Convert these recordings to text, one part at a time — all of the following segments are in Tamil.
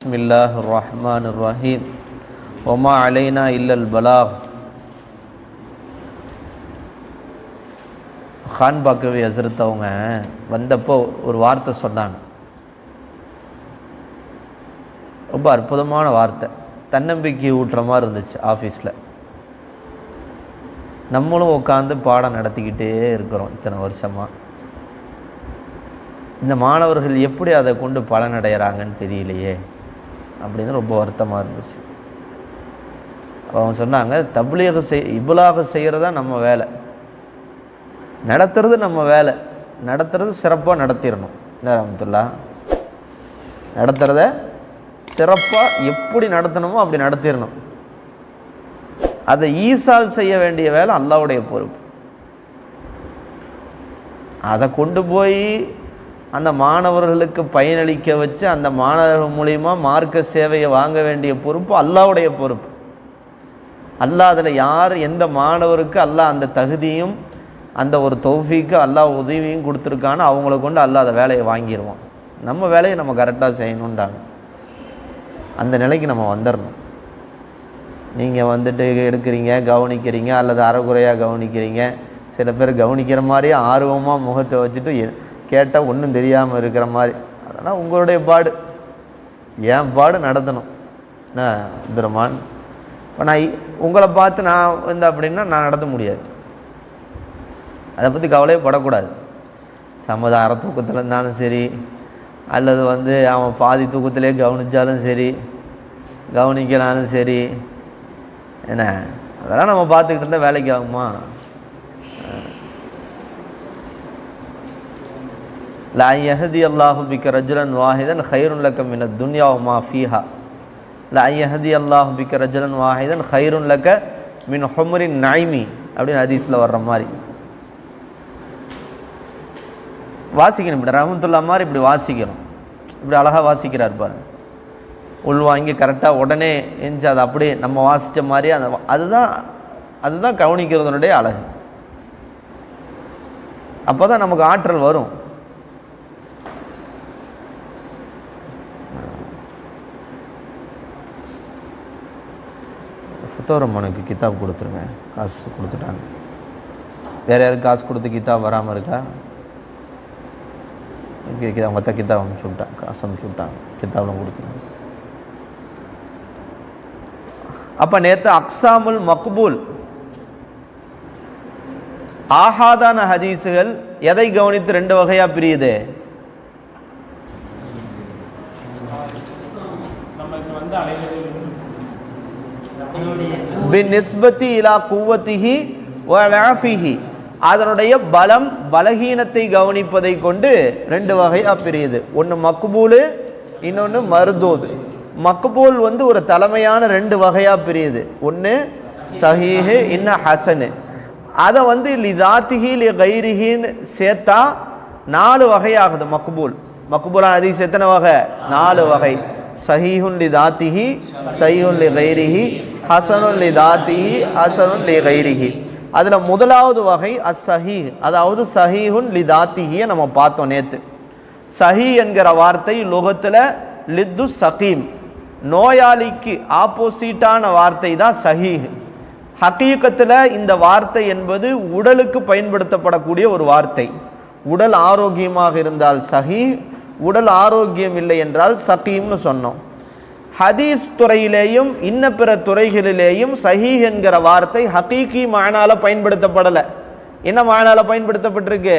بسم الله الرحمن الرحيم وما علينا إلا البلاغ கான் பாக்கவி ஹசரத் அவங்க வந்தப்போ ஒரு வார்த்தை சொன்னாங்க ரொம்ப அற்புதமான வார்த்தை தன்னம்பிக்கை ஊட்டுற மாதிரி இருந்துச்சு ஆஃபீஸில் நம்மளும் உட்காந்து பாடம் நடத்திக்கிட்டே இருக்கிறோம் இத்தனை வருஷமாக இந்த மாணவர்கள் எப்படி அதை கொண்டு பலனடைகிறாங்கன்னு தெரியலையே அப்படின்னு ரொம்ப வருத்தமாக இருந்துச்சு. அவங்க சொன்னாங்க தப்லீக செய் இபுலாக செய்கிறது தான் நம்ம வேலை. நடத்துறது நம்ம வேலை. நடத்துறது சிறப்பாக நடத்திடணும் இல்லை ரமத்துல்லா நடத்துகிறத சிறப்பாக எப்படி நடத்தணுமோ அப்படி நடத்திடணும் அதை ஈசால் செய்ய வேண்டிய வேலை அல்லாவுடைய பொறுப்பு. அதை கொண்டு போய் அந்த மாணவர்களுக்கு பயனளிக்க வச்சு அந்த மாணவர்கள் மூலிமா மார்க்க சேவையை வாங்க வேண்டிய பொறுப்பு அல்லாவுடைய பொறுப்பு. அல்லாஹ் அதில் யார் எந்த மாணவருக்கு அல்லாஹ் அந்த தகுதியும் அந்த ஒரு தௌஃபீக்கு அல்லாஹ் உதவியும் கொடுத்துருக்கான்னு அவங்கள கொண்டு அல்லாஹ் அந்த வேலையை வாங்கிடுவான் நம்ம வேலையை நம்ம கரெக்டாக செய்யணுன்றாங்க அந்த நிலைக்கு நம்ம வந்துடணும் நீங்கள் வந்துட்டு எடுக்கிறீங்க கவனிக்கிறீங்க அல்லது அறகுறையாக கவனிக்கிறீங்க சில பேர் கவனிக்கிற மாதிரியே ஆர்வமாக முகத்தை வச்சுட்டு கேட்டால் ஒன்றும் தெரியாமல் இருக்கிற மாதிரி. அதெல்லாம் உங்களுடைய பாடு. என் பாடு நடத்தணும்? என்ன அப்துரமான் இப்போ நான் உங்களை பார்த்து நான் வந்து அப்படின்னா நான் நடத்த முடியாது. அதை பற்றி கவலையே படக்கூடாது. சமுதாய தூக்கத்தில் இருந்தாலும் சரி அல்லது வந்து அவன் பாதி தூக்கத்திலே கவனித்தாலும் சரி கவனிக்கலாலும் சரி என்ன அதெல்லாம் நம்ம பார்த்துக்கிட்டு இருந்தால் வேலைக்கு ஆகுமா? லா யஹதி அல்லாஹு பிக்க ரஜுலன் வாஹிதன் ஹைருன் மின துன்யா மா ஃபீஹா லா யஹதி அல்லாஹு பிக்க ரஜுலன் வாஹிதன் ஹைருன்லக்க மின் ஹொமரின் நாய்மி அப்படின்னு ஹதீஸில் வர்ற மாதிரி. வாசிக்கணும் இப்படி ரஹமத்துல்லா மாதிரி இப்படி வாசிக்கணும். இப்படி அழகாக வாசிக்கிறார் பாருங்க. உள்வாங்கி கரெக்டாக உடனே எஞ்சி அதை அப்படியே நம்ம வாசித்த மாதிரி அந்த அதுதான் அதுதான் கவனிக்கிறதுனுடைய அழகு. அப்போ தான் நமக்கு ஆற்றல் வரும். ஃபுத்தோரம்மனுக்கு கிதாப் கொடுத்துருங்க. காசு கொடுத்துட்டாங்க. வேறு யாருக்கு காசு கொடுத்து கிதாப் வராமல் இருக்கா? அவங்க மற்ற கிதாப் அனுப்பிச்சு விட்டாங்க காசு அனுப்பிச்சு விட்டாங்க. கிதாப்லாம் கொடுத்துருங்க. அப்போ நேற்று அக்ஸாமுல் மக்பூல். ஆஹாதான ஹதீஸுகள் எதை கவனித்து ரெண்டு வகையாக பிரியுது? பின் நிஸ்பத்தி இலா குவத்திஹி வலாஃபிஹி அதனுடைய பலம் பலகீனத்தை கவனிப்பதை கொண்டு ரெண்டு வகையா பிரியுது ஒன்று மக்பூலு இன்னொன்று மருதோது. மக்பூல் வந்து ஒரு தலைமையான ரெண்டு வகையா பிரியுது. ஒன்று சஹீஹு இன்னும் ஹசனு. அதை வந்து லிதாத்திஹி லி கைரிஹின்னு சேர்த்தா நாலு வகையாகுது மக்பூல். மக்பூலான அதிகம் எத்தனை வகை? நாலு வகை. சஹீஹுன் லிதாத்திகி சஹீஹுன் லி கைரிஹி ஹசனுன் லி ஹசனுல் ஹசனுன் லி கைரிஹி. அதில் முதலாவது வகை அஸ் அதாவது சஹீஹுன் லி தாத்திஹியை நம்ம பார்த்தோம் நேத்து. சஹி என்கிற வார்த்தை லோகத்தில் லித்து சகீம். நோயாளிக்கு ஆப்போசிட்டான வார்த்தை தான் சஹீஹ். ஹக்கீக்கத்தில் இந்த வார்த்தை என்பது உடலுக்கு பயன்படுத்தப்படக்கூடிய ஒரு வார்த்தை. உடல் ஆரோக்கியமாக இருந்தால் சஹி உடல் ஆரோக்கியம் இல்லை என்றால் சகீம்னு சொன்னோம். ஹதீஸ் துறையிலேயும் இன்ன பிற துறைகளிலேயும் சஹி என்கிற வார்த்தை ஹகீகி மானால பயன்படுத்தப்படலை. என்ன மானால பயன்படுத்தப்பட்டிருக்கு?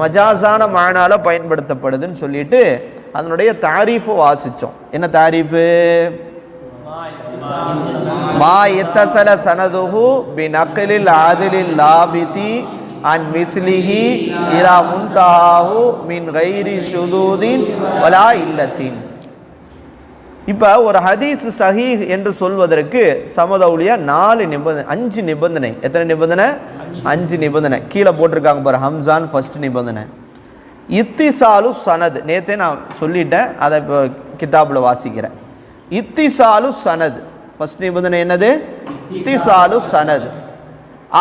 மஜாசான மானால பயன்படுத்தப்படுதுன்னு சொல்லிட்டு அதனுடைய தாரீஃபு வாசிச்சோம். என்ன தாரீஃபு? மா இத்தசல சனதுஹு பி நக்கலில் ஆதிலில் லாபிதி அன் மிஸ்லிஹி இரா முன்தாஹு மின் கைரி ஷுதூதின் வலா இல்லத்தின். இப்போ ஒரு ஹதீஸ் சஹீஹ் என்று சொல்வதற்கு சமதௌலியா நாலு நிபந்தனை அஞ்சு நிபந்தனை. எத்தனை நிபந்தனை? அஞ்சு நிபந்தனை. கீழே போட்டிருக்காங்க பாரு ஹம்சான் ஃபர்ஸ்ட் நிபந்தனை. இத்திசாலு சனத். நேத்தே நான் சொல்லிட்டேன் அதை இப்போ கிதாபில் வாசிக்கிறேன். இத்திசாலு சனத். ஃபர்ஸ்ட் நிபந்தனை என்னது? இத்திசாலு சனத்.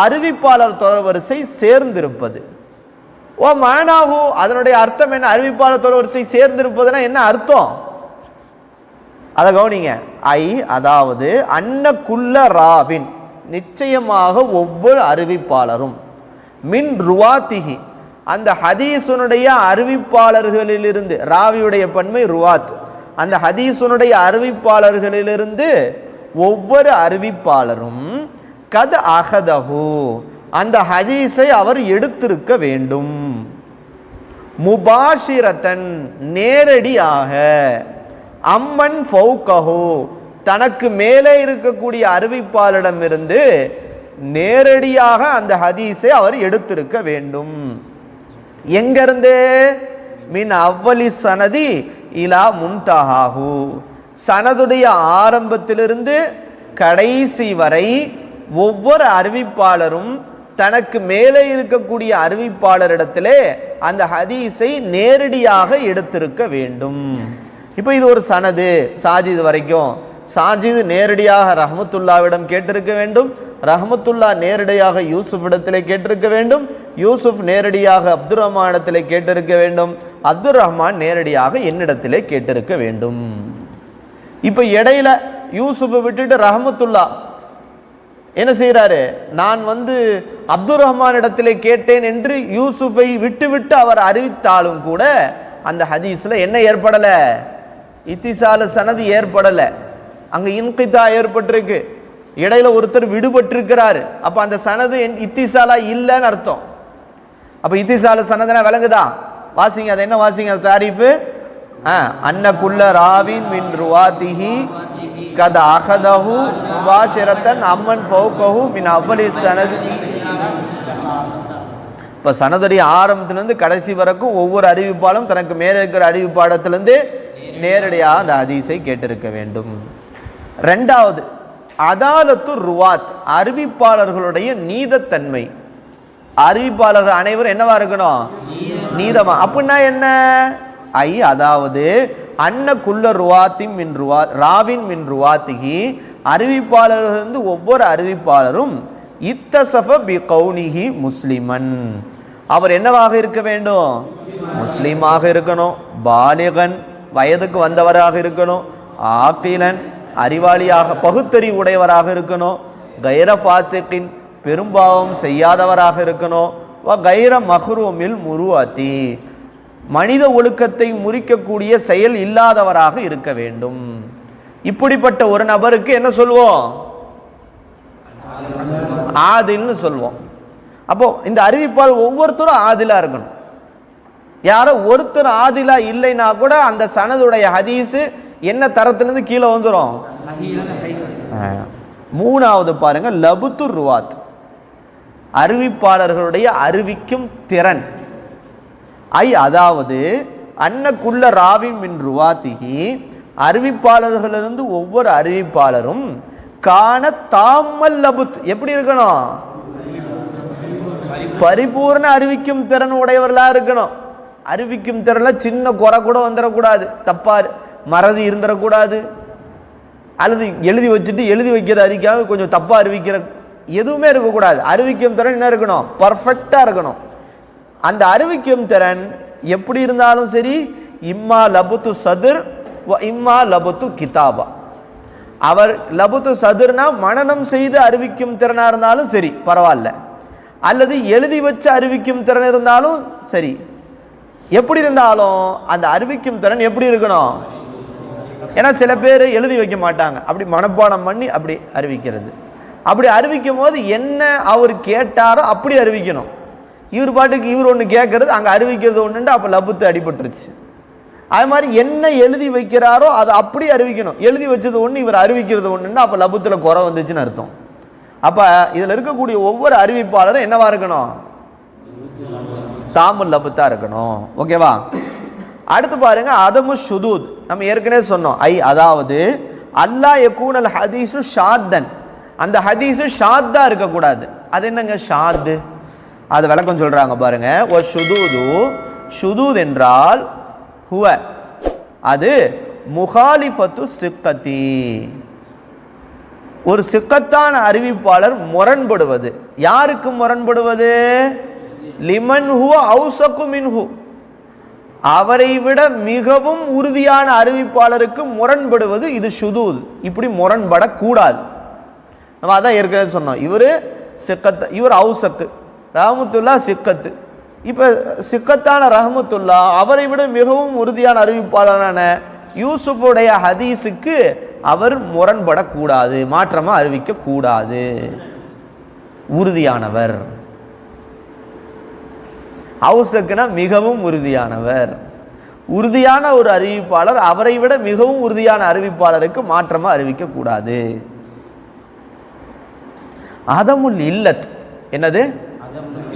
அறிவிப்பாளர் தொடர்வரிசை சேர்ந்திருப்பது. ஓ மானாகு அதனுடைய அர்த்தம் என்ன? அறிவிப்பாளர் தொடர்வரிசை சேர்ந்திருப்பதுன்னா என்ன அர்த்தம்? அதை கவனிங்க. ஐ அதாவது அன்னக்குள்ள ராவின் நிச்சயமாக ஒவ்வொரு அறிவிப்பாளரும். மின் ருவாத்திகி அந்த ஹதீஸுனுடைய அறிவிப்பாளர்களிலிருந்து ராவியுடைய பன்மை ருவாத் அந்த ஹதீஸுனுடைய அறிவிப்பாளர்களிலிருந்து ஒவ்வொரு அறிவிப்பாளரும் கத் அகதஹு அந்த ஹதீஸை அவர் எடுத்திருக்க வேண்டும். முபாஷிரத்தன் நேரடியாக அம்மன் ஃபௌகஹு. தனக்கு மேலே இருக்கக்கூடிய அறிவிப்பாளரிடமிருந்து நேரடியாக அந்த ஹதீஸை அவர் எடுத்திருக்க வேண்டும். எங்கிருந்து? மின் அவ்வலி சனதி இலா முன்தஹாஹு. சனதுடைய ஆரம்பத்திலிருந்து கடைசி வரை ஒவ்வொரு அறிவிப்பாளரும் தனக்கு மேலே இருக்கக்கூடிய அறிவிப்பாளரிடத்திலே அந்த ஹதீஸை நேரடியாக எடுத்திருக்க வேண்டும். இப்போ இது ஒரு சனது சாஜித் வரைக்கும். சாஜித் நேரடியாக ரஹமத்துல்லாவிடம் கேட்டிருக்க வேண்டும். ரஹமத்துல்லா நேரடியாக யூசுப் இடத்திலே கேட்டிருக்க வேண்டும். யூசுப் நேரடியாக அப்துல் ரஹ்மான் இடத்திலே கேட்டிருக்க வேண்டும். அப்துல் ரஹ்மான் நேரடியாக என்னிடத்திலே கேட்டிருக்க வேண்டும். இப்போ இடையில யூசுஃபை விட்டுட்டு ரஹமத்துல்லா என்ன செய்கிறாரு நான் வந்து அப்துல் ரஹ்மான் இடத்திலே கேட்டேன் என்று யூசுஃபை விட்டுவிட்டு அவர் அறிவித்தாலும் கூட அந்த ஹதீஸ்ல என்ன ஏற்படலை? இத்திசால சனது ஏற்படலை. அங்கே இன்கிதா ஏற்பட்டிருக்கு. இடையில ஒருத்தர் விடுபட்டிருக்கிறாரு. அப்போ அந்த சனது என்- இத்திசாலா இல்லைன்னு அர்த்தம். அப்போ இத்திசால சனதுனா விளங்குதா? வாசிங்க அது என்ன வாசிங்க அது தாரீஃபு? அன்னக்குள்ள ராவின் மின் ருவாதிஹி கத அகதஹு முபாஷிரத்தன் அம்மன் ஃபௌகஹு மின் அவ்வளி சனது. இப்போ சனதுடைய ஆரம்பத்திலேருந்து கடைசி வரைக்கும் ஒவ்வொரு அறிவிப்பாலும் தனக்கு மேலே இருக்கிற அறிவிப்பாடத்துலேருந்து நேரடியாக அந்த ஹதீஸை கேட்டிருக்க வேண்டும். ரெண்டாவது அதாலத்து ருவாத் அறிவிப்பாளர்களுடைய நீதத்தன்மை. அறிவிப்பாளர்கள் அனைவரும் என்னவா இருக்கணும்? நீதமா. அப்படின்னா என்ன? ஐ அதாவது அன்னக்குள்ள ருவாத்தின் மின் ருவா ராவின் மின் ருவாத்திகி அறிவிப்பாளர்கள் வந்து ஒவ்வொரு அறிவிப்பாளரும் இத்தசஃப பி கௌனிஹி முஸ்லிமன். அவர் என்னவாக இருக்க வேண்டும்? முஸ்லீமாக இருக்கணும். பாலிகன். வயதுக்கு வந்தவராக இருக்கணும் ஆக்கிலன் அறிவாளியாக பகுத்தறிவு உடையவராக இருக்கணும் கைர ஃபாசிக்கின் பெரும்பாவம் செய்யாதவராக இருக்கணும். வ கைர மஹ்ரூமில் முருவாத்தி மனித ஒழுக்கத்தை முறிக்கக்கூடிய செயல் இல்லாதவராக இருக்க வேண்டும். இப்படிப்பட்ட ஒரு நபருக்கு என்ன சொல்வோம்? ஆதில்னு சொல்வோம். அப்போ இந்த அறிவிப்பால் ஒவ்வொருத்தரும் ஆதிலாக இருக்கணும். யாரோ ஒருத்தர் ஆதிலா இல்லைன்னா கூட அந்த சனதுடைய ஹதீஸு என்ன தரத்திலிருந்து கீழே வந்துடும் மூணாவது பாருங்க லபுத்து ருவாத். அறிவிப்பாளர்களுடைய அறிவிக்கும் திறன். ஐ அதாவது அன்னக்குள்ள ராவின் மின் ருவாத்திகி அறிவிப்பாளர்களிலிருந்து ஒவ்வொரு அறிவிப்பாளரும் காண தாமல் லபுத். எப்படி இருக்கணும்? பரிபூர்ண அறிவிக்கும் திறன் உடையவர்களா இருக்கணும். அறிவிக்கும் திறனில் சின்ன குறை கூட வந்துடக்கூடாது. தப்பாக மறதி இருந்துடக்கூடாது. அல்லது எழுதி வச்சுட்டு எழுதி வைக்கிற அறிக்காமல் கொஞ்சம் தப்பாக அறிவிக்கிற எதுவுமே இருக்கக்கூடாது. அறிவிக்கும் திறன் என்ன இருக்கணும்? பர்ஃபெக்டாக இருக்கணும். அந்த அறிவிக்கும் திறன் எப்படி இருந்தாலும் சரி இம்மா லபுத்து சதுர் இம்மா லபுத்து கிதாபா. அவர் லபுத்து சதுர்னா மனனம் செய்து அறிவிக்கும் திறனாக இருந்தாலும் சரி பரவாயில்ல. அல்லது எழுதி வச்சு அறிவிக்கும் திறன் இருந்தாலும் சரி எப்படி இருந்தாலும் அந்த அறிவிக்கும் திறன் எப்படி இருக்கணும்? ஏன்னா சில பேர் எழுதி வைக்க மாட்டாங்க. அப்படி மனப்பாடம் பண்ணி அப்படி அறிவிக்கிறது. அப்படி அறிவிக்கும் போது என்ன அவர் கேட்டாரோ அப்படி அறிவிக்கணும். இவர் பாட்டுக்கு இவர் ஒன்று கேட்கறது அங்கே அறிவிக்கிறது ஒன்றுண்டு அப்போ லபுத்து அடிபட்டுருச்சு. அது மாதிரி என்ன எழுதி வைக்கிறாரோ அதை அப்படி அறிவிக்கணும். எழுதி வச்சது ஒன்று இவர் அறிவிக்கிறது ஒன்றுன்னா அப்போ லபுத்தில் குறை வந்துச்சுன்னு அர்த்தம். அப்போ இதில் இருக்கக்கூடிய ஒவ்வொரு அறிவிப்பாளரும் என்னவாக இருக்கணும்? தாமுல் லபுத்தா இருக்கணும். ஓகேவா? அடுத்து பாருங்க அதமு ஷுதூத். நம்ம ஏற்கனவே சொன்னோம். ஐ அதாவது அல்லா எக்கூனல் ஹதீஸு ஷாத்தன். அந்த ஹதீஸு ஷாத்தா இருக்கக்கூடாது. அது என்னங்க ஷாத்து? அது விளக்கம் சொல்றாங்க பாருங்க. ஒரு ஷுதூது ஷுதூத் என்றால் ஹுவ. அது முகாலிஃபத்து சிக்கத்தி. ஒரு சிக்கத்தான அறிவிப்பாளர் முரண்படுவது. யாருக்கு முரண்படுவது? லிமன் ஹுவ அவுசக்கு மின்ஹு. அவரை விட மிகவும் உறுதியான அறிவிப்பாளருக்கு முரண்படுவது இது ஷுதூத். இப்படி முரண்படக்கூடாது. நம்ம அதான் ஏற்கனவே சொன்னோம். இவர் சிக்கத்து இவர் அவுசக்கு ரஹமத்துல்லா சிக்கத்து. இப்போ சிக்கத்தான ரஹமத்துல்லா அவரை விட மிகவும் உறுதியான அறிவிப்பாளரான யூசுஃபுடைய ஹதீஸுக்கு அவர் முரண்படக்கூடாது மாற்றமாக அறிவிக்கக்கூடாது. உறுதியானவர். அவுசக்குனா மிகவும் உறுதியானவர். உறுதியான ஒரு அறிவிப்பாளர் அவரை விட மிகவும் உறுதியான அறிவிப்பாளருக்கு மாற்றமாக அறிவிக்கக்கூடாது அதமுல் இல்லத். என்னது?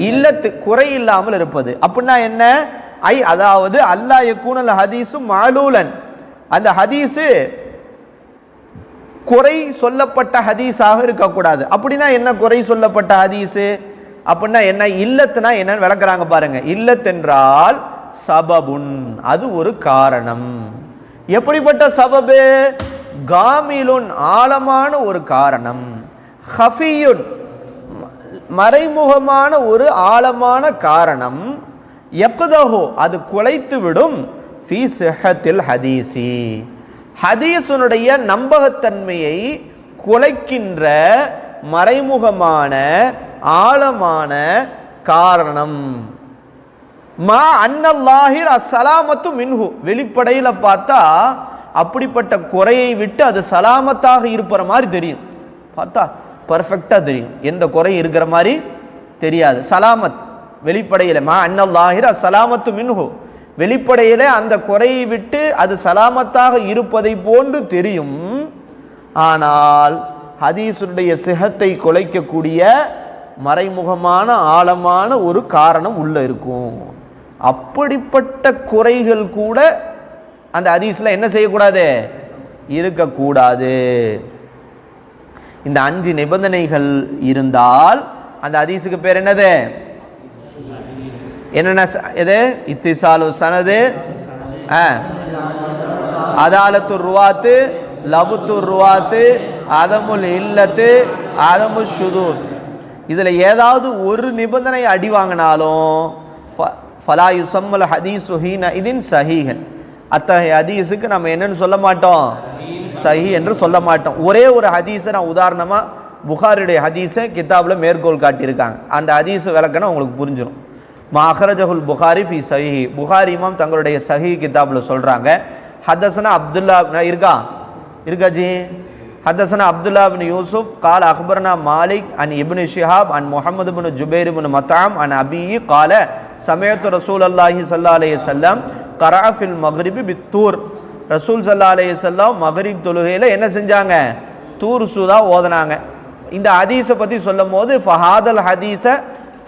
இல்லத்து குறை இல்லாமல் இருப்பது. அப்படின்னா என்ன? ஐ அதாவது அல்லாஹ் யக்கூனல் ஹதீஸும் மாலூலன் அந்த ஹதீஸு குறை சொல்லப்பட்ட ஹதீஸாக இருக்கக்கூடாது. அப்படின்னா என்ன குறை சொல்லப்பட்ட ஹதீஸு? அப்படின்னா என்ன? இல்லத்துனா என்னன்னு விளக்குறாங்க பாருங்க. இல்லத்தென்றால் சபபுன். அது ஒரு காரணம். எப்படிப்பட்ட சபபு? காமிலுன் ஆழமான ஒரு காரணம். ஹஃபியுன் மறைமுகமான ஒரு ஆழமான காரணம். எக்குதஹோ அது குலைத்து விடும் ஃபி சிஹத்தில் ஹதீசி. ஹதீஸுனுடைய நம்பகத்தன்மையை குலைக்கின்ற மறைமுகமான ஆழமான காரணம். மா அன்னல்லாஹிர் அசலாமத்து மின்ஹு. வெளிப்படையில் பார்த்தா அப்படிப்பட்ட குறையை விட்டு அது சலாமத்தாக இருப்பிற மாதிரி தெரியும். பார்த்தா பர்ஃபெக்டாக தெரியும். எந்த குறை இருக்கிற மாதிரி தெரியாது. சலாமத். வெளிப்படையில் மா அன்னல்லாஹிர் அசலாமத்து மின்ஹு. வெளிப்படையில் அந்த குறையை விட்டு அது சலாமத்தாக இருப்பதை போன்று தெரியும். ஆனால் ஹதீசுடைய சிகத்தை குலைக்கக்கூடிய மறைமுகமான ஆழமான ஒரு காரணம் உள்ளே இருக்கும். அப்படிப்பட்ட குறைகள் கூட அந்த அதிசல என்ன செய்யக்கூடாது? இருக்கக்கூடாது. இந்த அஞ்சு நிபந்தனைகள் இருந்தால் அந்த ஹதீஸுக்கு பேர் என்னது? என்னென்ன ச- எது? இத்திசாலு சனது ஆ அதாலத்து ருவாத்து லபுத்து ருவாத்து அதமுல் இல்லத்து அதமு சுதூர் இதில் ஏதாவது ஒரு நிபந்தனை அடி வாங்கினாலும் ஃப- ஃபலா யுசம்மல் ஹதீஸு ஹீன இதின் சஹீஹன். அத்தகைய ஹதீஸுக்கு நம்ம என்னன்னு சொல்ல மாட்டோம்? சஹி என்று சொல்ல மாட்டோம். ஒரே ஒரு ஹதீஸை நான் உதாரணமாக புகாருடைய ஹதீஸை கித்தாபில் மேற்கோள் காட்டியிருக்காங்க. அந்த ஹதீஸ் விளக்கணும் உங்களுக்கு புரிஞ்சிடும் மாஹரஜஹுல் புகாரி ஃபி சஹி புகாரி இமாம் தங்களுடைய சஹி கித்தாபில் சொல்கிறாங்க ஹதசனா அப்துல்லா இருக்கா? இருக்கா ஜி? ஹதசனா அப்துல்லா பின் யூசுப் கால் அக்பர்னா மாலிக் அன் இப்னு ஷிஹாப் அன் முஹம்மது பின் ஜுபைர் பின் மத்தாம் அன் அபி கால சமயத்து ரசூல் அல்லாஹி சல்லா அலைஹி வஸல்லம் கராஃபில் மக்ரிபி பித்தூர் ரசூல் சல்லா அலைஹி வஸல்லம் மக்ரிப் தொழுகையில் என்ன செஞ்சாங்க? தூர் சூதா ஓதுனாங்க. இந்த ஹதீஸை பற்றி சொல்லும் போது ஃபஹாதல் ஹதீஸ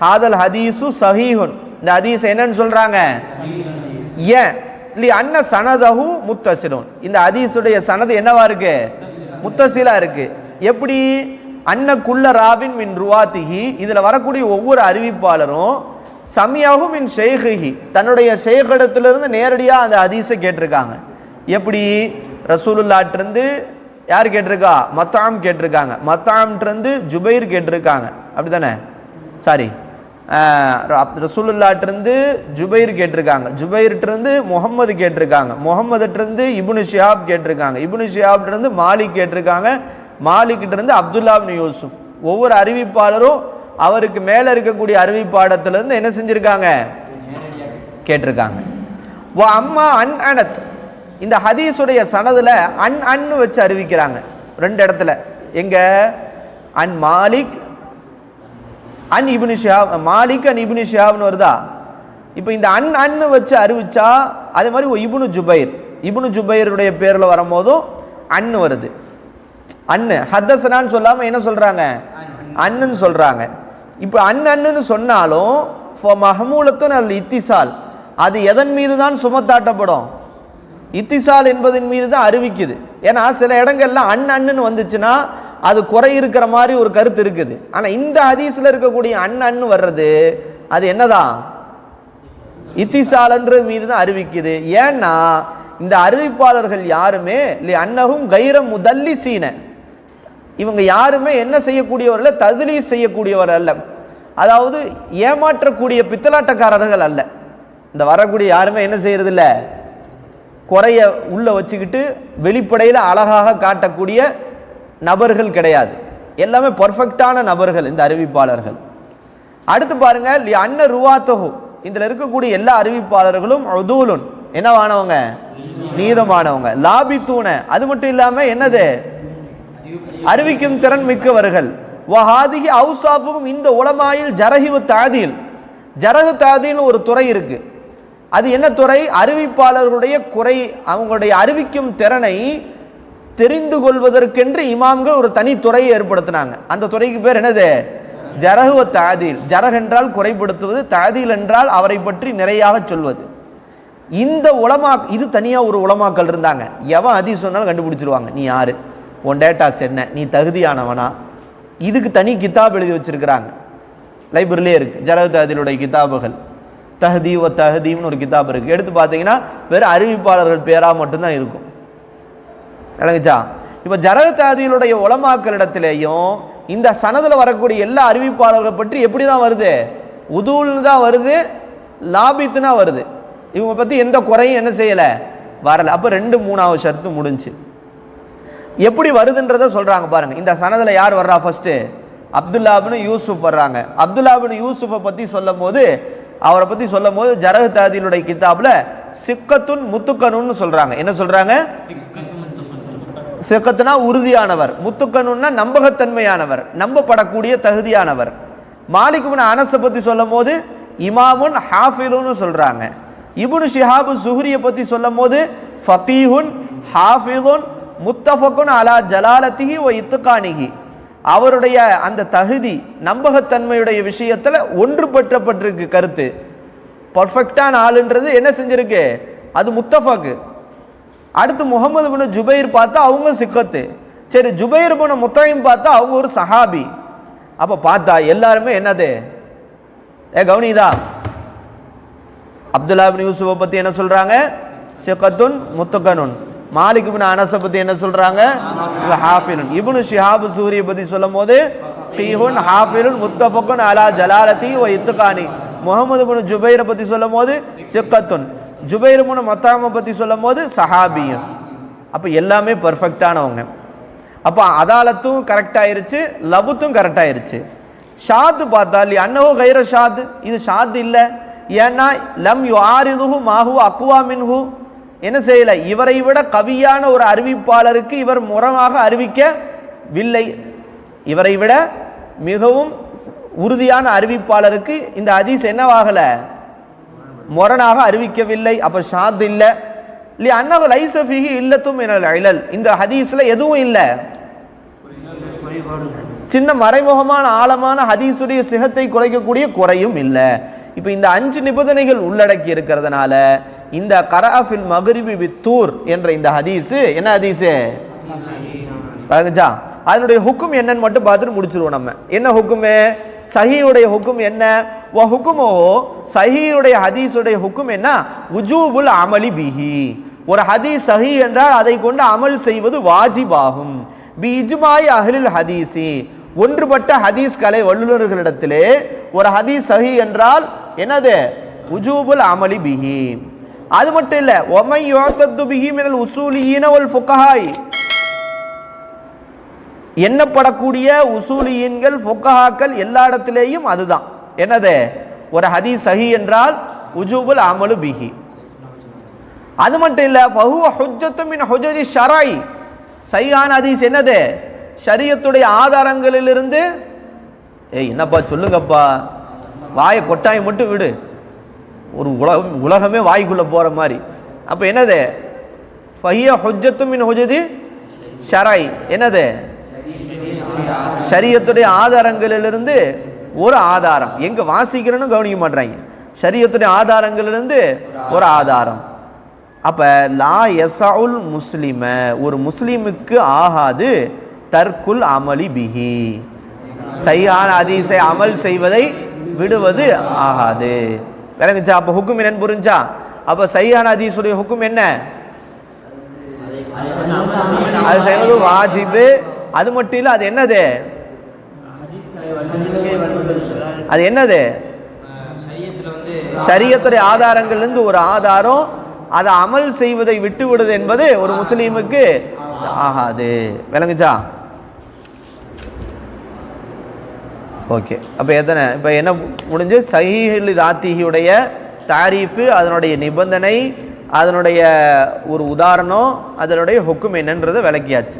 ஹாதல் ஹதீஸு சஹீஹுன். இந்த ஹதீஸ் என்னன்னு சொல்கிறாங்க ஏன்? லி அன்ன சனதஹு முத்தசிலுன் இந்த ஹதீஸுடைய சனது என்னவா இருக்குது முத்தசிலா இருக்கு. எப்படி? அன்னக்குள்ள ராவின் ராபின் மின் ருவாத்திகி இதில் வரக்கூடிய ஒவ்வொரு அறிவிப்பாளரும் சமியாகும் மின் ஷேகி தன்னுடைய ஷேகடத்திலிருந்து நேரடியாக அந்த அதிசை கேட்டிருக்காங்க. எப்படி? ரசூலுல்லாட்டிருந்து யார் கேட்டிருக்கா? மத்தாம் கேட்டிருக்காங்க. மத்தாம்ட்ருந்து ஜுபைர் கேட்டிருக்காங்க. அப்படி தானே சாரி. ரசூலுல்லாட்டிருந்து ஜுபைர் கேட்டிருக்காங்க. ஜுபைர்ட்டிருந்து முகம்மது கேட்டிருக்காங்க. முகம்மதுட்டிருந்து இபுனு ஷியாப் கேட்டிருக்காங்க. இபுனு ஷியாப்ட்டிருந்து மாலிக் கேட்டிருக்காங்க. மாலிக்கிட்டிருந்து அப்துல்லா இப்னு யூசுப் ஒவ்வொரு அறிவிப்பாளரும் அவருக்கு மேலே இருக்கக்கூடிய அறிவிப்பாடத்திலேருந்து என்ன செஞ்சுருக்காங்க? கேட்டிருக்காங்க. வா அம்மா அன் அனத். இந்த ஹதீஸுடைய சனதில் அன் அன்னு வச்சு அறிவிக்கிறாங்க. ரெண்டு இடத்துல. எங்கே? அன் மாலிக் அன் இப்னு ஷியாப் மாலிக் அன் இப்னு ஷியாப்னு வருதா? இப்போ இந்த அன் அன்னு வச்சு அறிவிச்சா அதே மாதிரி இபுனு ஜுபைர். இபுனு ஜுபைருடைய பேரில் வரும்போதும் அன்னு வருது. அன்னு ஹத்தசனான்னு சொல்லாமல் என்ன சொல்கிறாங்க அண்ணுன்னு சொல்கிறாங்க இப்போ அன் அண்ணுன்னு சொன்னாலும் மஹமூலத்துன் அல் இத்திசால். அது எதன் மீது தான் சுமத்தாட்டப்படும்? இத்திசால் என்பதன் மீது தான் அறிவிக்குது. ஏன்னா சில இடங்கள்ல அன் அண்ணுன்னு வந்துச்சுன்னா அது குறை இருக்கிற மாதிரி ஒரு கருத்து இருக்குது. ஆனால் இந்த ஹதீஸில் இருக்கக்கூடிய அண்ணன்னு வர்றது அது என்னதான்? இத்திசாலன்ற மீது தான் அறிவிக்குது. ஏன்னா இந்த அறிவிப்பாளர்கள் யாருமே இல்லை அன்னகும் கைர முதல்லி சீன இவங்க யாருமே என்ன செய்யக்கூடியவர்கள் ததுலீஸ் செய்யக்கூடியவர் அல்ல. அதாவது ஏமாற்றக்கூடிய பித்தலாட்டக்காரர்கள் அல்ல. இந்த வரக்கூடிய யாருமே என்ன செய்யறது இல்லை குறைய உள்ள வச்சுக்கிட்டு வெளிப்படையில் அழகாக காட்டக்கூடிய நபர்கள் கிடையாது. எல்லாமே பர்ஃபெக்டான நபர்கள் இந்த அறிவிப்பாளர்கள். அடுத்து பாருங்க லி அன்ன ருவாத்தகு இதில் இருக்கக்கூடிய எல்லா அறிவிப்பாளர்களும் உதூலுன். என்னவானவங்க? நீதமானவங்க. லாபித்தூன. அது மட்டும் இல்லாமல் என்னது? அறிவிக்கும் திறன் மிக்கவர்கள். வஹாதிகி அவுசாஃபும் இந்த உலமாயில் ஜரஹிவு தாதியில் ஜரகு தாதின்னு ஒரு துறை இருக்கு. அது என்ன துறை? அறிவிப்பாளர்களுடைய குறை அவங்களுடைய அறிவிக்கும் திறனை தெரிந்து கொள்வதற்கென்று இமாம்கள் ஒரு தனி துறையை ஏற்படுத்தினாங்க. அந்த துறைக்கு பேர் என்னது? ஜரகுவ தாதீல். ஜரக் என்றால் குறைப்படுத்துவது தாதீல் என்றால் அவரை பற்றி நிறையாக சொல்வது. இந்த உலமா இது தனியாக ஒரு உலமாக்கள் இருந்தாங்க. எவன் அதி சொன்னாலும் கண்டுபிடிச்சிருவாங்க. நீ யாரு? உன் டேட்டாஸ் என்ன? நீ தகுதியானவனா? இதுக்கு தனி கிதாப் எழுதி வச்சிருக்கிறாங்க. லைப்ரரியிலே இருக்கு. ஜரகு தஹதீலுடைய கிதாபுகள். தகதி ஒ தஹதீம்னு ஒரு கிதாப் இருக்கு. எடுத்து பார்த்தீங்கன்னா வெறும் அறிவிப்பாளர்கள் பேராக மட்டும்தான் இருக்கும். விளங்குச்சா இப்போ ஜரகு உலமாக்களிடத்திலேயும் இந்த சனதில் வரக்கூடிய எல்லா அறிவிப்பாளர்களை பற்றி எப்படி தான் வருது? உதூல்னு தான் வருது லாபித்துனா வருது. இவங்க பற்றி எந்த குறையும் என்ன செய்யலை? வரலை. அப்போ ரெண்டு மூணாவது ஷர்த்து முடிஞ்சு. எப்படி வருதுன்றத சொல்கிறாங்க பாருங்க. இந்த சனதில் யார் வர்றா ஃபர்ஸ்ட்டு அப்துல்லாபின் யூசுஃப் வர்றாங்க. அப்துல்லாபின் யூசுஃபை பற்றி சொல்லும் போது அவரை பற்றி சொல்லும் போது ஜரஹ் கித்தாப்பில் சிக்கத்துன் முத்துக்கனுன்னு சொல்கிறாங்க என்ன சொல்கிறாங்க சிக்கத்துனா உறுதியானவர் முத்துக்கனுன்னா நம்பகத்தன்மையானவர் நம்பப்படக்கூடிய தகுதியானவர். மாலிகுபின் அனஸை பற்றி சொல்லும் போது இமாமுன் ஹாஃபிலுன்னு சொல்கிறாங்க இபுனு ஷிஹாபு சுஹரியை பற்றி சொல்லும் போது ஃபகீஹுன் ஹாஃபிலுன் முத்தஃபகுன் அலா ஜலாலத்திகி ஓ இத்துக்கானிகி அவருடைய அந்த தகுதி நம்பகத்தன்மையுடைய விஷயத்தில் ஒன்றுபற்றப்பட்டிருக்கு கருத்து. பர்ஃபெக்டான ஆளுன்றது என்ன செஞ்சிருக்கு? அது முத்தஃபக்கு அடுத்து முகமது பின் ஜுபைர் பார்த்தா அவங்க சிக்கத்து. சரி ஜுபைர் பின் முத்தையும் பார்த்தா அவங்க ஒரு சஹாபி. அப்போ பார்த்தா எல்லாருமே என்னது? ஏ கவுனிதா அப்துல்லா பின் யூசுஃபை பற்றி என்ன சொல்கிறாங்க சிக்கத்துன் முத்துகனுன் மாலிக் பின் அனஸை பற்றி என்ன சொல்கிறாங்க ஹாஃபிலுன். இபுனு ஷிஹாபு சூரிய பற்றி சொல்லும் போது கீஹுன் ஹாஃபிலுன் முத்தஃபகுன் அலா ஜலாலத்தி ஒ இத்துகானி. முகமது பின் ஜுபைரை பற்றி சொல்லும் போது சிக்கத்துன். ஜுபைர் பின் மத்தாமை பற்றி சொல்லும் போது சஹாபியும். அப்போ எல்லாமே பர்ஃபெக்டானவங்க அப்போ அதாலத்தும் கரெக்ட் ஆயிருச்சு லபுத்தும் கரெக்ட் ஆயிருச்சு. ஷாத்து பார்த்தா இல்லையா அன்னவோ கைர ஷாத் இது ஷாத் இல்லை. ஏன்னா லம் யு ஆரிதுஹு மாஹு அக்குவா மின்ஹு. என்ன செய்யலை? இவரை விட கவியான ஒரு அறிவிப்பாளருக்கு இவர் முரணாக அறிவிக்கவில்லை. இவரை விட மிகவும் உறுதியான அறிவிப்பாளருக்கு இந்த அதிஸ் என்னவாகலை? முரணாக அறிவிக்கவில்லை அப்ப ஷாத் இல்லை. இல்லையா அன்னகு லைசஃபிஹி இல்லத்தும் என இழல் இந்த ஹதீஸ்ல எதுவும் இல்லை. சின்ன மறைமுகமான ஆழமான ஹதீஸுடைய சிகத்தை குறைக்கக்கூடிய குறையும் இல்லை. இப்போ இந்த அஞ்சு நிபந்தனைகள் உள்ளடக்கி இருக்கிறதுனால இந்த கராஃபில் மகரிபி வித்தூர் என்ற இந்த ஹதீஸு என்ன ஹதீஸு? பாருங்கச்சா அதனுடைய ஹுக்கும் என்னன்னு மட்டும் பார்த்துட்டு முடிச்சிருவோம் நம்ம. என்ன ஹுக்குமே? சஹியுடைய ஹுக்கும் என்ன? வ ஹுக்குமோ சஹியுடைய ஹதீஸுடைய ஹுக்கும் என்ன? உஜூபுல் அமலி பிஹி. ஒரு ஹதீஸ் சஹி என்றால் அதை கொண்டு அமல் செய்வது வாஜிபாகும். பி இஜ்மாய் அஹ்லில் ஹதீஸி. ஒன்றுபட்ட ஹதீஸ் கலை வல்லுநர்களிடத்திலே ஒரு ஹதீஸ் சஹி என்றால் என்னது? உஜூபுல் அமலி பிஹி. அது மட்டும் இல்ல ஒமை யோத்தத்து பிஹி மினல் உசூலியின ஒல் ஃபுக்கஹாய் எண்ணப்படக்கூடிய உசூலியன்கள் ஃபொக்கஹாக்கள் எல்லா இடத்திலேயும் அதுதான். என்னது? ஒரு ஹதீஸ் சஹி என்றால் உஜூபுல் அமலு பிஹி. அது மட்டும் இல்லை ஃபஹு ஹுஜ்ஜத்து மின் ஹுஜஜி ஷராய். சையான ஹதீஸ் என்னது? ஷரியத்துடைய ஆதாரங்களிலிருந்து ஏய் என்னப்பா சொல்லுங்கப்பா? வாயை கொட்டாயை மட்டும் விடு. ஒரு உலகம் உலகமே வாய்க்குள்ளே போகிற மாதிரி. அப்போ என்னது? ஃபஹிய ஹொஜத்தும் மின் ஹுஜதி ஷராய். என்னது? சரியத்துடைய ஆதாரங்களிலிருந்து ஒரு ஆதாரம். எங்க வாசிக்கிறேன்னு கவனிக்க மாட்றாங்க. சரியத்துடைய ஆதாரங்களிலிருந்து ஒரு ஆதாரம். அப்ப லா எசவுல் முஸ்லிம ஒரு முஸ்லீமுக்கு ஆகாது. தற்குல் அமளி பிஹி. சையான ஹதீஸை அமல் செய்வதை விடுவது ஆகாது. விளங்குச்சா? அப்ப ஹுக்கும் என்னன்னு புரிஞ்சா? அப்ப சையான அதிசுடைய ஹுக்கும் என்ன? அது செய்வது வாஜிபு. அது மட்டும் இல்லை அது என்னது? அது என்னது? சையத்தில் ஆதாரங்கள்லேருந்து ஒரு ஆதாரம் அதை அமல் செய்வதை விட்டுவிடுது என்பது ஒரு முஸ்லீமுக்கு ஆகாது விளங்குச்சா? ஓகே அப்போ எத்தனை இப்போ என்ன முடிஞ்சு? சஹிஹில் தாத்திகியுடைய தாரீஃபு அதனுடைய நிபந்தனை அதனுடைய ஒரு உதாரணம் அதனுடைய ஹொக்கும் என்னன்றதை விளக்கியாச்சு.